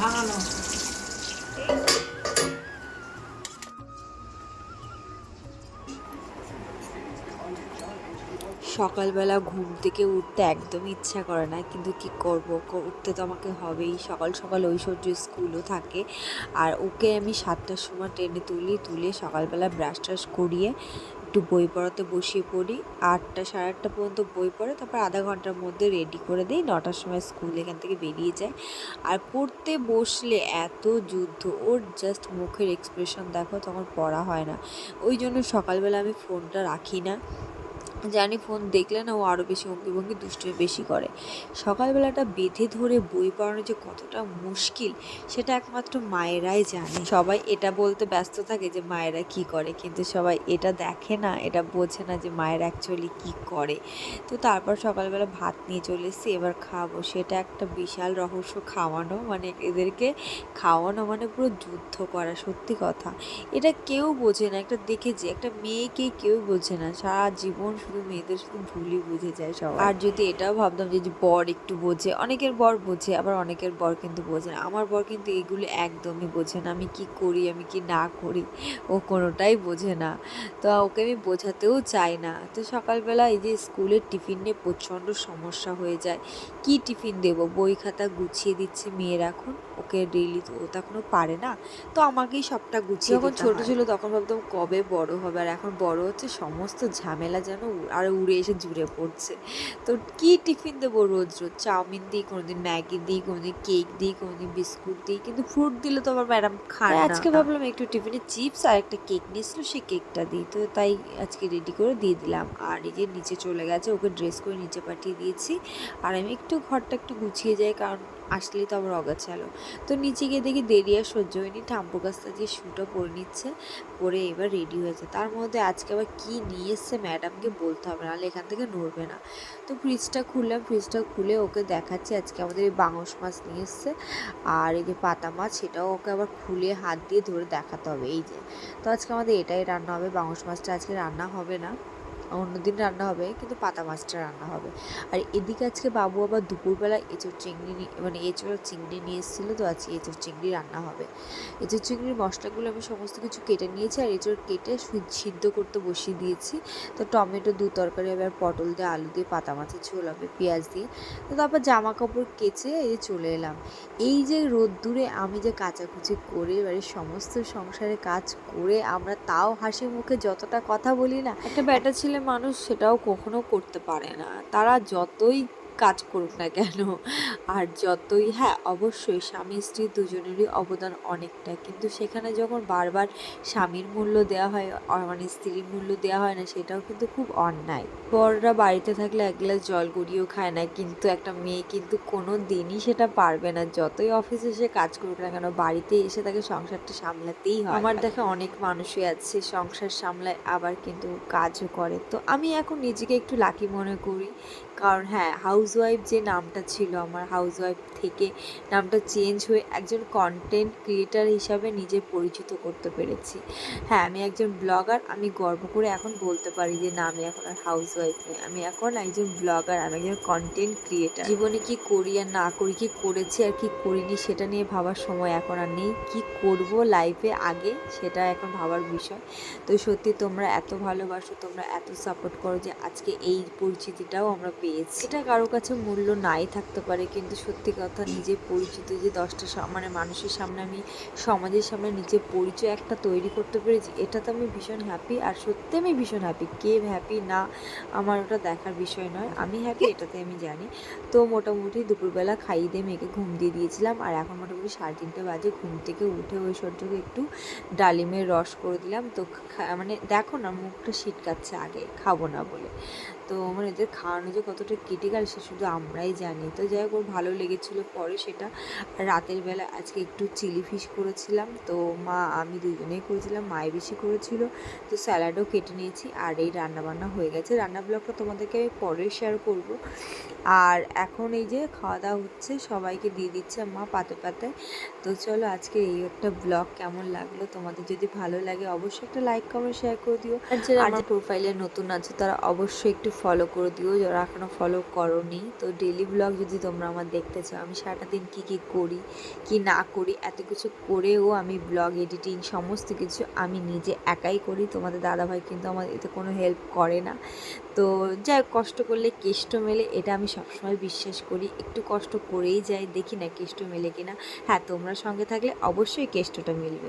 ভাঙানো সকালবেলা ঘুম থেকে উঠতে একদম ইচ্ছা করে না, কিন্তু কি করব? উঠতে তো আমাকে হবেই। সকাল সকাল ঐশ্বর্য স্কুলও থাকে। আর ওকে আমি সাতটার সময় ট্রেনে তুলি, তুলে সকালবেলা ব্রাশ ট্রাশ করিয়ে একটু বই পড়াতে বসিয়ে পড়ি। আটটা, সাড়ে আটটা পর্যন্ত বই পড়ে, তারপর আধা ঘণ্টার মধ্যে রেডি করে দিই। নটার সময় স্কুল এখান থেকে বেরিয়ে যায়। আর পড়তে বসলে এত যুদ্ধ, ওর জাস্ট মুখের এক্সপ্রেশন দেখো, তখন পড়া হয় না। ওই জন্য সকালবেলা আমি ফোনটা রাখি না। জানি ফোন দেখলে না ও আরও বেশি অঙ্কি ভঙ্গি দুষ্টুমি বেশি করে। সকালবেলাটা বেঁধে ধরে বই পড়ানো যে কতটা মুশকিল, সেটা একমাত্র মায়েরাই জানে। সবাই এটা বলতে ব্যস্ত থাকে যে মায়েরা কি করে, কিন্তু সবাই এটা দেখে না, এটা বোঝে না যে মায়েরা অ্যাকচুয়ালি কি করে। তো তারপর সকালবেলা ভাত নিয়ে চলে এসেছি, এবার খাব। সেটা একটা বিশাল রহস্য খাওয়ানো মানে এদেরকে খাওয়ানো মানে পুরো যুদ্ধ করা, সত্যি কথা। এটা কেউ বোঝে না। একটা দেখেছি, একটা মেয়েকে কেউ বোঝে না। সারা জীবন শুধু মেয়েদের শুধু ভুলই বুঝে যায় সব আর যদি এটাও ভাবতাম যে বর একটু বোঝে অনেকের বর বোঝে আবার অনেকের বর কিন্তু বোঝে না। আমার বর কিন্তু এগুলো একদমই বোঝে না। আমি কি করি আমি কি না করি ও কোনোটাই বোঝে না। তো ওকে আমি বোঝাতেও চাই না। তো সকালবেলা এই যে স্কুলের টিফিন নিয়ে প্রচণ্ড সমস্যা হয়ে যায়। কি টিফিন দেবো? বই খাতা গুছিয়ে দিচ্ছে মেয়ের এখন। ওকে ডেইলি ও তো এখনও পারে না। তো আমাকেই সবটা গুছিয়ে যখন ছোট ছিল তখন ভাবতাম কবে বড় হবে? আর এখন বড় হচ্ছে সমস্ত ঝামেলা যেন আর উড়ে এসে জুড়ে পড়ছে। তো কি টিফিন দেবো রোজ রোজ? চাউমিন দিই কোনোদিন ম্যাগি দিই কোনোদিন কেক দিই কোনোদিন বিস্কুট দিই কিন্তু ফ্রুট দিলে তো আবার ম্যাডাম খায় আজকে ভাবলাম একটু টিফিনে চিপস আর একটা কেক নিয়েছিল সেই কেকটা দিই। তো তাই আজকে রেডি করে দিয়ে দিলাম। আর এই যে নিচে চলে গেছে ওকে ড্রেস করে নিচে পাঠিয়ে দিয়েছি। আর আমি একটু ঘরটা একটু গুছিয়ে যাই কারণ আসলেই তো আবার অগাছালো। তো নিচে গিয়ে দেখি দেরি আর সহ্য হয়নি। ঠাম্পু কাছটা দিয়ে শুটা পরে নিচ্ছে, পরে এবার রেডি হয়েছে। তার মধ্যে আজকে আবার কী নিয়ে এসছে ম্যাডামকে বলতে হবে, নাহলে এখান থেকে নড়বে না। তো ফ্রিজটা খুললাম ফ্রিজটা খুলে ওকে দেখাচ্ছি। আজকে আমাদের এই বাংস মাছ নিয়ে এসছে। আর এই যে পাতা মাছ, সেটাও ওকে আবার খুলে হাত দিয়ে ধরে দেখাতে হবে। এই যে, তো আজকে আমাদের এটাই রান্না হবে। বাংস মাছটা আজকে রান্না হবে না। অন্যদিন রান্না হবে, কিন্তু পাতা মাছটা রান্না হবে। আর এদিকে আজকে বাবু আবার দুপুরবেলা এঁচোড় চিংড়ি মানে এঁচোড় আর চিংড়ি নিয়ে এসেছিল, তো আজকে এঁচোড় চিংড়ি রান্না হবে। এঁচোড় চিংড়ির মশলাগুলো আমি সমস্ত কিছু কেটে নিয়েছি, আর এঁচোড় কেটে সিদ্ধ করতে বসিয়ে দিয়েছি। তো টমেটো দু তরকারি হবে, আর পটল দিয়ে আলু দিয়ে পাতা মাছের ঝোল হবে পেঁয়াজ দিয়ে। তো তারপর জামা কাপড় কেচে এই যে চলে এলাম। এই যে রোদ্দুরে আমি যে কাচাকুচি করে বাড়ির সমস্ত সংসারে কাজ করে, আমরা তাও হাসি মুখে যতটা কথা বলি না, একটা ব্যাটা ছেলে মানুষ সেটাও কখনো করতে পারে না। তারা যতই কাজ করুক না কেন? আর যতই হ্যাঁ অবশ্যই স্বামী স্ত্রী দুজনেরই অবদান অনেকটা। কিন্তু সেখানে যখন বারবার স্বামীর মূল্য দেওয়া হয় আর মানে স্ত্রীর মূল্য দেওয়া হয় না সেটাও কিন্তু খুব অন্যায়। বড়রা বাড়িতে থাকলে এক গ্লাস জল গড়িয়েও খায় না কিন্তু একটা মেয়ে কিন্তু কোনো দিনই সেটা পারবে না। যতই অফিসে এসে কাজ করুক না কেন বাড়িতে এসে তাকে সংসারটা সামলাতেই হয়। আমার দেখা অনেক মানুষই আছে সংসার সামলায় আবার কিন্তু কাজও করে। তো আমি এখন নিজেকে একটু লাকি মনে করি। কারণ হ্যাঁ হাউসওয়াইফ যে নামটা ছিল, আমার হাউসওয়াইফ থেকে নামটা চেঞ্জ হয়ে একজন কন্টেন্ট ক্রিয়েটার হিসাবে নিজে পরিচিত করতে পেরেছি। হ্যাঁ আমি একজন ব্লগার আমি গর্ব করে এখন বলতে পারি যে না, আমি এখন আর হাউসওয়াইফ নেই। আমি এখন একজন ব্লগার আমি একজন কন্টেন্ট ক্রিয়েটার জীবনে কি করি আর না করি, কি করেছি আর কি করিনি, সেটা নিয়ে ভাবার সময় এখন আর নেই। কি করব লাইফে আগে, সেটা এখন ভাবার বিষয়। তো সত্যি তোমরা এত ভালোবাসো, তোমরা এত সাপোর্ট করো যে আজকে এই পরিচিতিটাও আমরা পেয়েছি। এটা কারও কাছে মূল্য নাই থাকতে পারে, কিন্তু সত্যি কথা নিজে পরিচিত যে দশটা মানে মানুষের সামনে আমি, সমাজের সামনে নিজের পরিচয় একটা তৈরি করতে পেরেছি এটা তো আমি ভীষণ হ্যাপি আর সত্যি আমি ভীষণ হ্যাপি কে হ্যাপি না, আমার ওটা দেখার বিষয় নয়, আমি হ্যাপি এটাতে আমি জানি। তো মোটামুটি দুপুরবেলা খাইয়ে দিয়ে মেয়েকে ঘুম দিয়ে দিয়েছিলাম, আর এখন মোটামুটি সাড়ে তিনটে বাজে, ঘুম থেকে উঠে ওই সূর্যকে একটু ডালিমের রস করে দিলাম। তো মানে দেখো না, মুখটা শীতকাচ্ছে আগে, খাব না বলে। তো মানে এদের খাওয়ানো যে কতটা ক্রিটিক্যাল সে শুধু আমরাই জানি। তো যাই হোক ওর ভালো লেগেছিলো পরে সেটা। রাতের বেলা আজকে একটু চিলি ফিশ করেছিলাম। তো মা আমি দুজনেই করেছিলাম মায়ে বেশি করেছিল। তো স্যালাডও কেটে নিয়েছি আর এই রান্নাবান্না হয়ে গেছে। রান্না ব্লগটা তোমাদেরকে আমি পরে শেয়ার করব। আর এখন এই যে খাওয়া দাওয়া হচ্ছে সবাইকে দিয়ে দিচ্ছে মা পাতে পাতে। তো চলো আজকে এই একটা ব্লগ কেমন লাগল? তোমাদের যদি ভালো লাগে অবশ্যই একটা লাইক কমেন্ট শেয়ার করে দিও। আর যারা আমার প্রোফাইলে নতুন আছে তারা অবশ্যই একটু ফলো করে দিও, যারা এখনও ফলো করনি। তো ডেলি ব্লগ যদি তোমরা আমার দেখতে চাও, আমি সারাটা দিন কী কী করি, কি না করি, এত কিছু করেও আমি ব্লগ এডিটিং সমস্ত কিছু আমি নিজে একাই করি। তোমাদের দাদাভাই কিন্তু আমার এতে কোনো হেল্প করে না। তো যাই কষ্ট করলে কেষ্ট মেলে, এটা আমি সবসময় বিশ্বাস করি। একটু কষ্ট করেই যাই, দেখি না কেষ্ট মেলে কিনা। হ্যাঁ তোমরা সঙ্গে থাকলে অবশ্যই কেষ্টটা মিলবে।